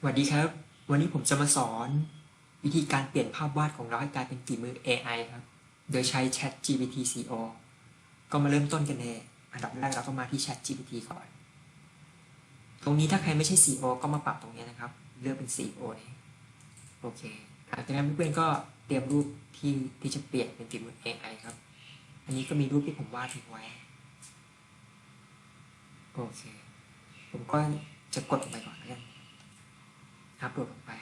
สวัสดีครับ วันนี้ผมจะมาสอน วิธีการเปลี่ยนภาพวาดของเราให้กลายเป็นฝีมือ AI ครับ โดยใช้ Chat GPT CO ก็มาเริ่มต้นกันในอันดับแรกเราก็มาที่ Chat GPT ก่อน ตรงนี้ถ้าใครไม่ใช่ CO ก็มาปรับตรงนี้นะครับ เลือกเป็น CO นี่โอเคหลังจากนั้นเพื่อนๆก็เตรียมรูปที่ที่จะเปลี่ยนเป็นฝีมือ AI ครับ อันนี้ก็มีรูปที่ผมวาดทิ้งไว้ โอเค ผมก็จะกดลงไปก่อนแล้วกัน อัพโหลดลงไป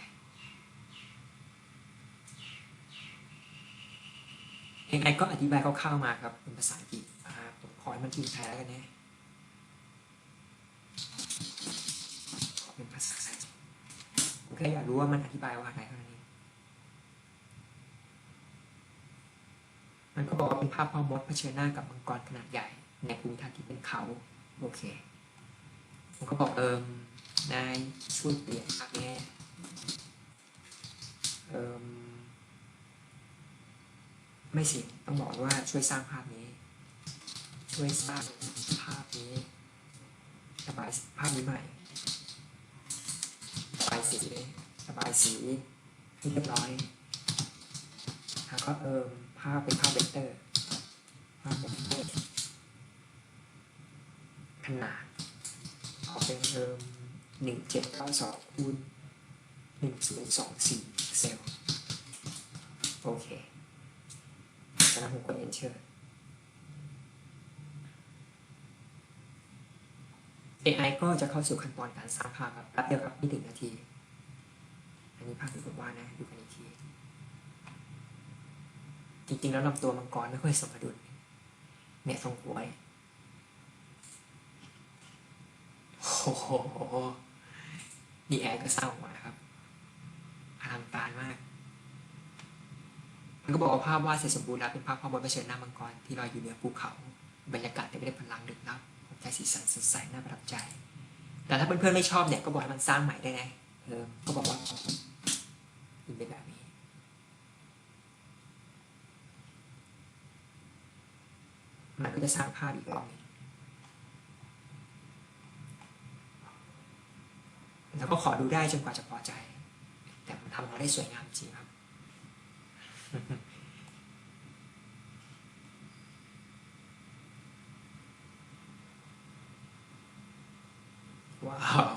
AI ก็อธิบายคร่าวๆมาครับ เป็นภาษาอังกฤษอ่าผมขอให้มันทีมไทยแล้วกันนะเป็นภาษาไทยผมแค่อยากรู้ว่ามันอธิบายว่าอะไรเท่านั้นเองมันก็บอกว่าเป็นภาพพ่อมดเผชิญหน้ากับมังกรขนาดใหญ่ ในภูมิทัศน์ที่เป็นเขา โอเคผมก็บอกเอิมนายช่วยเปลี่ยนภาพนี้ให้เอิม ไม่สิต้องบอกว่าช่วยสร้างภาพนี้ ช่วยสร้างภาพนี้ระบายภาพนี้ใหม่ระบายสีระบายสีให้เรียบร้อยแล้วก็เอิมภาพเป็นภาพเวกเตอร์ภาพเวกเตอร์ขนาดขอเป็นเอิมหนึ่งเจ็ดเก้าสองคูณหนึ่งศูนย์สองสี่เซลโอเค แล้วผมกด enter AI ก็จะเข้าสู่ขั้นตอนการสร้างภาพครับแป๊บเดียวครับไม่ถึงนาที อันนี้ภาพที่ผมว่าดนะดูกันอีกที จริงๆ แล้วลำตัวมังกรไม่ค่อยสมดุลเนี่ยทรงหัวยโอ้โห นี่แอร์ก็เศร้ามาครับอลังการมาก มันก็บอกว่าภาพวาดเสร็จสมบูรณ์แล้วเป็นภาพพ่อมดเผชิญหน้ามังกรที่ลอยอยู่เหนือภูเขา บรรยากาศเต็มไปด้วยพลังดึกลับผมใจสีสันสดใสน่าประทับใจ แต่ถ้าเพื่อนๆไม่ชอบเนี่ยก็บอกให้มันสร้างใหม่ได้ไงเออก็บอกว่ามันเป็นแบบนี้มันก็จะสร้างภาพอีกรอบนึงแล้วก็ขอดูได้จนกว่าจะพอใจ แต่มันทำมาได้สวยงามจริงครับ ว้าว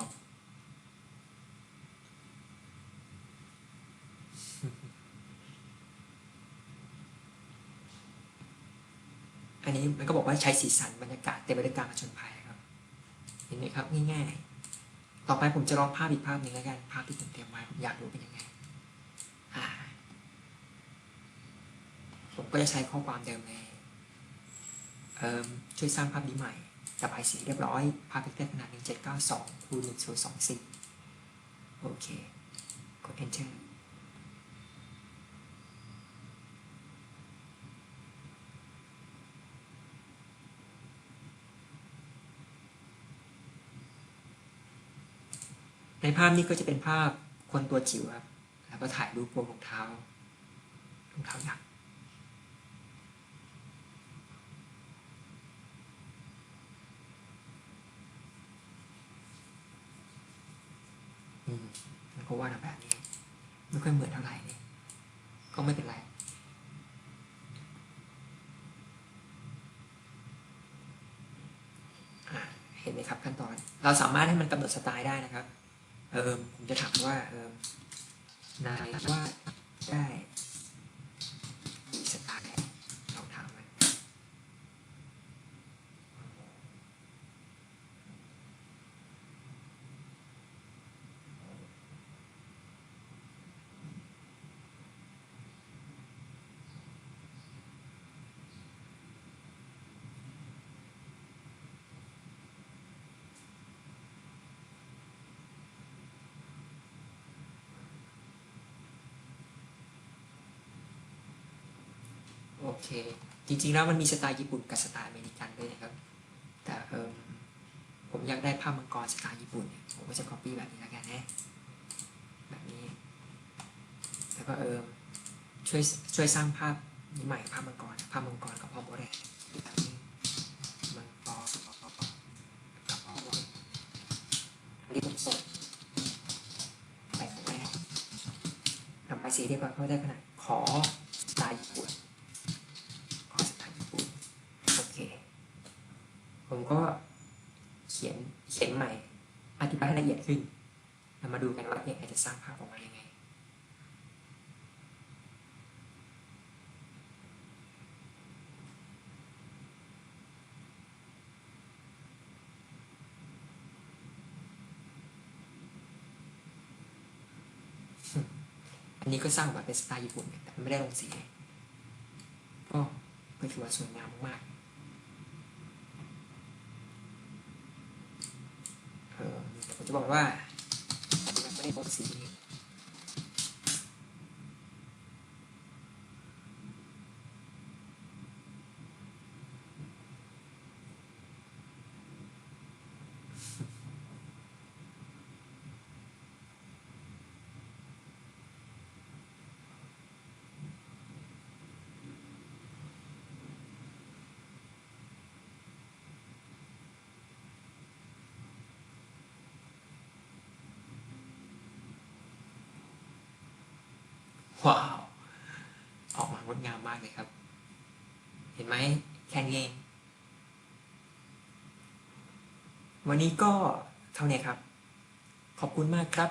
อันนี้มันก็บอกว่าใช้สีสันบรรยากาศเต็มไปด้วยการผจญภัยครับ เห็นไหมครับง่ายๆ ต่อไปผมจะลองภาพอีกภาพหนึ่งแล้วกัน ภาพที่ผมเตรียมไว้ผมอยากรู้เป็นยังไง อ่า ผม ก็จะใช้ข้อความเดิมเลยเอ่มช่วยสร้างภาพนี้ใหม่ระบายสีเรียบร้อย ภาพพิกเซลขนาด 1792คูณ1024 โอเค กด enter ในภาพนี้ก็จะเป็นภาพคนตัวจิ๋วครับ แล้วก็ถ่ายรูปพวกรองเท้ารองเท้ายักษ์ มมันก็วาดมาแบบนี้ไม่ค่อยเหมือนเท่าไหร่นี่ก็ไม่เป็นไร เห็นไหมครับขั้นตอน เราสามารถให้มันกำหนดสไตล์ได้นะครับ เออผมจะถามว่าเออนายว่าได้กี่สไตล์ลองถามมัน โอเค จริงๆแล้วมันมีสไตล์ญี่ปุ่นกับสไตล์อเมริกันด้วยนะครับ แต่เออผมอยากได้ภาพมังกรสไตล์ญี่ปุ่น ผมก็จะ copy แบบนี้แล้วกันนะแบบนี้ แล้วก็เออช่วยช่วยสร้างภาพนี้ใหม่ภาพมังกรภาพมังกรกับพ่อโบได้แบบนี้มังกรกับพ่อโบอันนี้ผมส่งายสีเรียบร้อยเขาได้ขนาดขอสไตล์ญี่ปุ่นขอสไตล์ญี่ปุ่นโอเค ผมก็เขียนเขียนใหม่ อธิบายให้ละเอียดขึ้น เรามาดูกันว่า AI จะสร้างภาพออกมายังไง อันนี้ก็สร้างออกมาเป็นสไตล์ญี่ปุ่นแต่ไม่ได้ลงสีก็ถือว่าสวยงามมากเออผม จะบอกว่าไม่ได้ลงสี ว้าว ออกมางดงามมากเลยครับ เห็นไหมแค่นี้เองวันนี้ก็เท่านี้ครับ ขอบคุณมากครับ